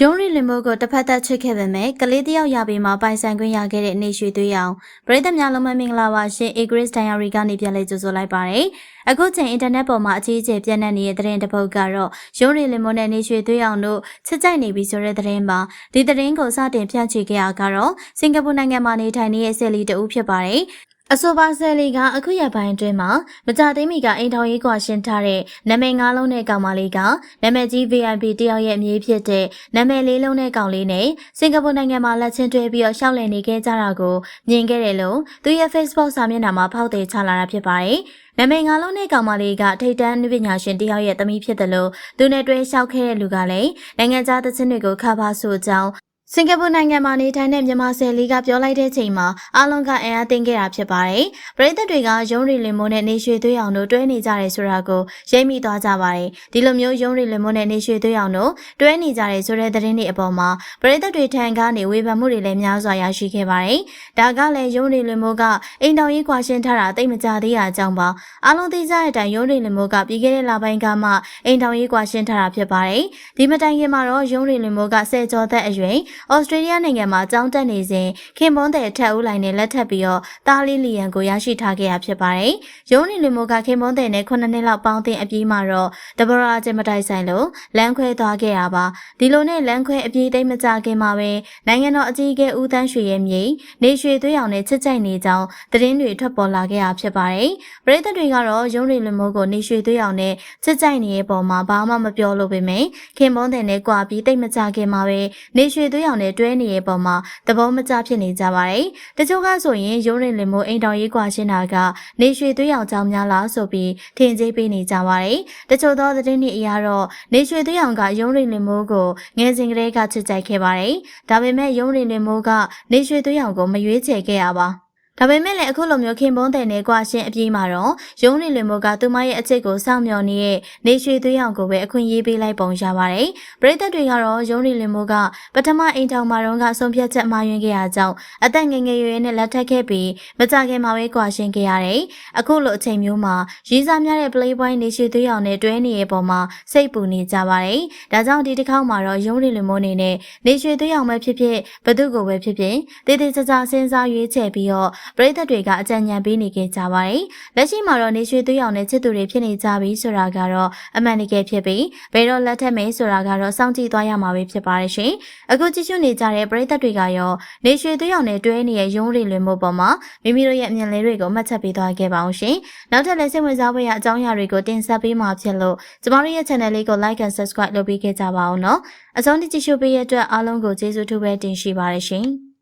ရုံးရီလင်မိုးကိုတစ်ဖက်သက်ချစ်ခဲ့ပေမဲ့ကလေးတယောက်ရပြီးမှပိုင်ဆိုင်ခွင့်ရခဲ့တဲ့နေရွှေသွေးအောင်ပရိသတ်များလုံးမမင်္ဂလာပါရှင် Agris Diary ကနေပြန်လည်ကြိုဆိုလိုက်ပါတယ်။အခုချိန်အင်တာနက်ပေါ်မှာအကြီးအကျယ်ပြန့်နှံ့နေတဲ့သတင်းတစ်ပုဒ်ကတော့ရုံးရီလင်မိုးနဲ့နေရွှေသွေးအောင်တို့ချစ်ကြိုက်နေပြီဆိုတဲ့သတင်းပါ။ဒီသတင်းကိုစတင်ဖြန့်ချိခဲ့ရကတော့စင်ကာပူနိုင်ငံမှာနေထိုင်နေတဲ့ဆယ်လီတဦးဖြစ်ပါတယ်။ အဆိုပါဆယ်လီကအခုရပိုင်းအတွင်းမှာမကြသိမိကအိမ်ထောင်ရေးကွာရှင်းထားတဲ့နာမည်ငါးလုံးနဲ့ကောင်မလေးကနာမည်ကြီး VIP တယောက်ရဲ့အမည်ဖြစ်တဲ့နာမည်လေးလုံးနဲ့ကောင်လေးနဲ့စင်ကာပူနိုင်ငံမှာလက်ချင်းတွဲပြီးတော့ရှောက်လည်နေခဲ့ကြတာကိုမြင်ခဲ့တယ်လို့သူရဲ့ Facebook စာမျက်နှာမှာဖောက်သေးချလာတာဖြစ်ပါတယ်။နာမည်ငါလုံးနဲ့ကောင်မလေးကထိတ်တန်းနုပညာရှင်တယောက်ရဲ့သမီးဖြစ်တယ်လို့သူနဲ့တွဲလျှောက်ခဲ့တဲ့လူကလည်းနိုင်ငံခြားသချင်းတွေကိုခါပါဆိုကြောင်း စင်ကာပူနိုင်ငံမှာနေထိုင်တဲ့မြန်မာဆယ်လီကပြောလိုက်တဲ့ချိန်မှာအားလုံးကအင်အားသိမ်းခဲ့တာဖြစ်ပါတယ်။ပရိသတ်တွေကရုံးရီလင်မိုးနဲ့နေရွှေသွေးအောင်တို့တွဲနေကြတယ်ဆိုတာကိုရိပ်မိသွားကြပါတယ်။ဒီလိုမျိုးရုံးရီလင်မိုးနဲ့နေရွှေသွေးအောင်တို့တွဲနေကြတယ်ဆိုတဲ့သတင်းတွေအပေါ်မှာပရိသတ်တွေထံကနေဝေဖန်မှုတွေလည်းများစွာရရှိခဲ့ပါတယ်။ဒါကလည်းရုံးရီလင်မိုးကအိမ်တော်ရေးကွာရှင်းထားတာတိတ်မကြသေးတာကြောင့်ပါ။အားလုံးသိကြတဲ့အတိုင်းရုံးရီလင်မိုးကပြီးခဲ့တဲ့လပိုင်းကမှအိမ်တော်ရေးကွာရှင်းထားတာဖြစ်ပါတယ်။ဒီမတိုင်ခင်မှာတော့ရုံးရီလင်မိုးကဆယ်ကျော်သက်အရွယ်ဩစတြေးလျနိုင်ငံမှာကြောင်းတက်နေစဉ်ခင်မွန်းတဲ့အထက်ဦးလိုင်းနဲ့လက်ထပ်ပြီးတော့တားလေးလီယံကိုရရှိထားခဲ့ရဖြစ်ပါတယ်။ရုံးနေလူမျိုးကခင်မွန်းတဲ့နဲ့9နှစ်လောက်ပေါင်းတင်အပြီးမှာတော့တဘရာကျမတိုင်ဆိုင်လို့လမ်းခွဲသွားခဲ့ရပါ။ဒီလိုနဲ့လမ်းခွဲအပြေးတိတ်မကြခင်မှာပဲနိုင်ငံတော်အကြီးအကဲဦးတန်းရွှေရဲ့မြေနေရွှေသွေးအောင်နဲ့ချစ်ကြိုက်နေကြောင်းသတင်းတွေထွက်ပေါ်လာခဲ့ရဖြစ်ပါတယ်။ပရိသတ်တွေကတော့ရုံးနေလူမျိုးကိုနေရွှေသွေးအောင်နဲ့ချစ်ကြိုက်နေတဲ့ပုံမှာဘာမှမပြောလို့ပေမဲ့ခင်မွန်းတဲ့နဲ့ကြွာပြီးတိတ်မကြခင်မှာပဲနေရွှေသွေးအောင်နဲ့တွဲနေတဲ့ပုံမှာသဘောမကျဖြစ်နေကြပါတယ်။တချို့ကဆိုရင်ရုံးရင်လင်မိုးအိမ်တော်ရေးကွာရှင်းတာကနေရွှေသွေးရောင်ကြောင်များလားဆိုပြီးထင်ကြီးပေးနေကြပါတယ်။တချို့သောသတင်းတွေအရတော့နေရွှေသွေးရောင်ကရုံးရင်လင်မိုးကိုငယ်စဉ်ကတည်းကချစ်ကြိုက်ခဲ့ပါတယ်။ဒါပေမဲ့ရုံးရင်လင်မိုးကနေရွှေသွေးရောင်ကိုမရွေးချယ်ခဲ့ရပါ။ ဒါပေမဲ့လည်းအခုလိုမျိုးခင်ပွန်းတဲ့နဲ့ကွာရှင်းအပြေးမှာတော့ရုံးနေလွင်မို့ကသူမရဲ့အချစ်ကိုစောင့်မျှော်နေတဲ့နေရွှေသွေးအောင်ကိုပဲအခွင့်အရေးပေးလိုက်ပုံရပါတယ်။ပရိသတ်တွေကတော့ရုံးနေလွင်မို့ကပထမအိမ်ထောင်မှာတော့ကဆုံးဖြတ်ချက်မှားယွင်းခဲ့ရကြောင်းအသက်ငယ်ငယ်ရွယ်ရွယ်နဲ့လက်ထပ်ခဲ့ပြီးမကြခင်မှာပဲကွာရှင်းခဲ့ရတယ်။အခုလိုအချိန်မျိုးမှာရည်စားများတဲ့ Playboy နေရွှေသွေးအောင်နဲ့တွဲနေတဲ့ပုံမှာစိတ်ပူနေကြပါတယ်။ဒါကြောင့်ဒီတစ်ခေါက်မှာတော့ရုံးနေလွင်မို့နေနဲ့နေရွှေသွေးအောင်ပဲဖြစ်ဖြစ်ဘသူကိုပဲဖြစ်ဖြစ်တည်တည်ကြကြစဉ်းစားရွေးချယ်ပြီးတော့ပရိသတ်တွေကအကြံဉာဏ်ပေးနေခဲ့ကြပါတယ်။လက်ရှိမှာတော့နေရွှေသွေးအောင်နဲ့ချစ်သူတွေဖြစ်နေကြပြီဆိုတာကတော့အမှန်တကယ်ဖြစ်ပြီးဘယ်တော့လက်ထက်မယ်ဆိုတာကတော့စောင့်ကြည့်သွားရမှာပဲဖြစ်ပါတယ်ရှင်။အခုကြည့်ရှုနေကြတဲ့ပရိသတ်တွေကရောနေရွှေသွေးအောင်နဲ့တွဲနေတဲ့ရုံးရီလွင်မှုပေါ်မှာမိမိတို့ရဲ့အမြင်လေးတွေကိုမှတ်ချက်ပေးသွားခဲ့ပါအောင်ရှင်။နောက်ထပ်လည်းစိတ်ဝင်စားဖွယ်ရာအကြောင်းအရာတွေကိုတင်ဆက်ပေးမှာဖြစ်လို့ကျမတို့ရဲ့ channel လေးကို like and subscribe လုပ်ပေးခဲ့ကြပါအောင်နော်။အဆုံးထိကြည့်ရှုပေးရတဲ့အတွက်အားလုံးကိုကျေးဇူးထူးပဲတင်ရှိပါတယ်ရှင်။